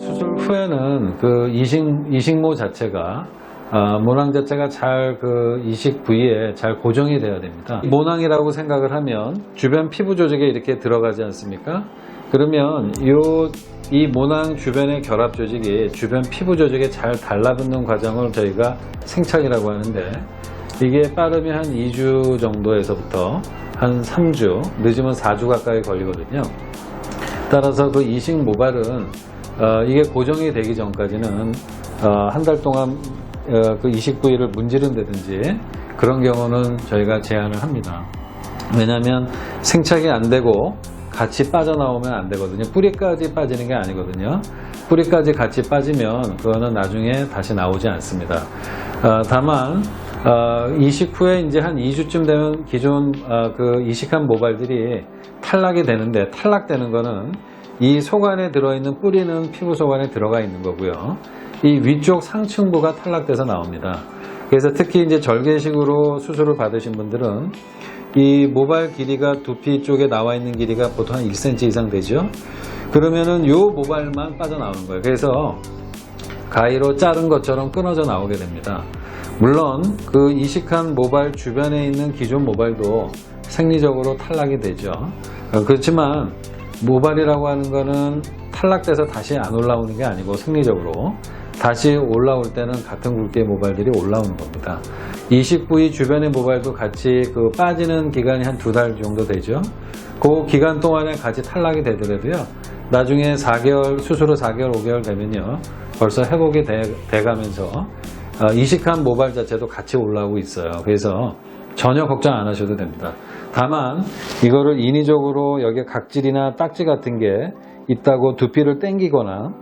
후에는 그 이식, 이식모 자체가 아, 모낭 자체가 잘 그 이식 부위에 잘 고정이 돼야 됩니다. 모낭이라고 생각을 하면 주변 피부 조직에 이렇게 들어가지 않습니까? 그러면 요, 이 모낭 주변의 결합 조직이 주변 피부 조직에 잘 달라붙는 과정을 저희가 생착이라고 하는데 이게 빠르면 한 2주 정도에서부터 한 3주, 늦으면 4주 가까이 걸리거든요. 따라서 그 이식 모발은 어, 이게 고정이 되기 전까지는 어, 한달 동안 어, 그 이식 부위를 문지른다든지 그런 경우는 저희가 제한을 합니다. 왜냐하면 생착이 안 되고 같이 빠져나오면 안 되거든요. 뿌리까지 빠지는 게 아니거든요. 뿌리까지 같이 빠지면 그거는 나중에 다시 나오지 않습니다. 어, 다만 어, 이식 후에 이제 한 2주쯤 되면 기존 어, 그 이식한 모발들이 탈락이 되는데 탈락되는 거는 이 속안에 들어있는 뿌리는 피부 속안에 들어가 있는 거고요. 이 위쪽 상층부가 탈락돼서 나옵니다. 그래서 특히 이제 절개식으로 수술을 받으신 분들은 이 모발 길이가 두피 쪽에 나와 있는 길이가 보통 한 1cm 이상 되죠. 그러면은 요 모발만 빠져나오는 거예요. 그래서 가위로 자른 것처럼 끊어져 나오게 됩니다. 물론 그 이식한 모발 주변에 있는 기존 모발도 생리적으로 탈락이 되죠. 어, 그렇지만 모발이라고 하는 거는 탈락돼서 다시 안 올라오는 게 아니고 생리적으로 다시 올라올 때는 같은 굵기의 모발들이 올라오는 겁니다. 이식 부위 주변의 모발도 같이 그 빠지는 기간이 한 두 달 정도 되죠. 그 기간 동안에 같이 탈락이 되더라도요. 나중에 4개월, 수술 후 4개월, 5개월 되면요. 벌써 회복이 돼, 돼가면서 어, 이식한 모발 자체도 같이 올라오고 있어요. 그래서 전혀 걱정 안 하셔도 됩니다. 다만 이거를 인위적으로 여기 각질이나 딱지 같은 게 있다고 두피를 땡기거나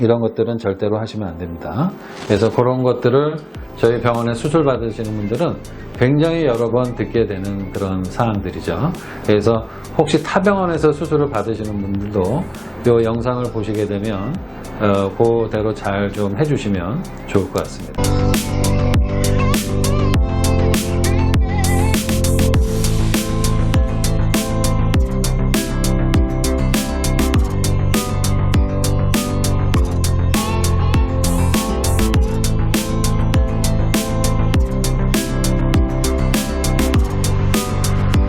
이런 것들은 절대로 하시면 안 됩니다. 그래서 그런 것들을 저희 병원에 수술 받으시는 분들은 굉장히 여러 번 듣게 되는 그런 사항들이죠. 그래서 혹시 타 병원에서 수술을 받으시는 분들도 이 영상을 보시게 되면 어, 그대로 잘 좀 해주시면 좋을 것 같습니다.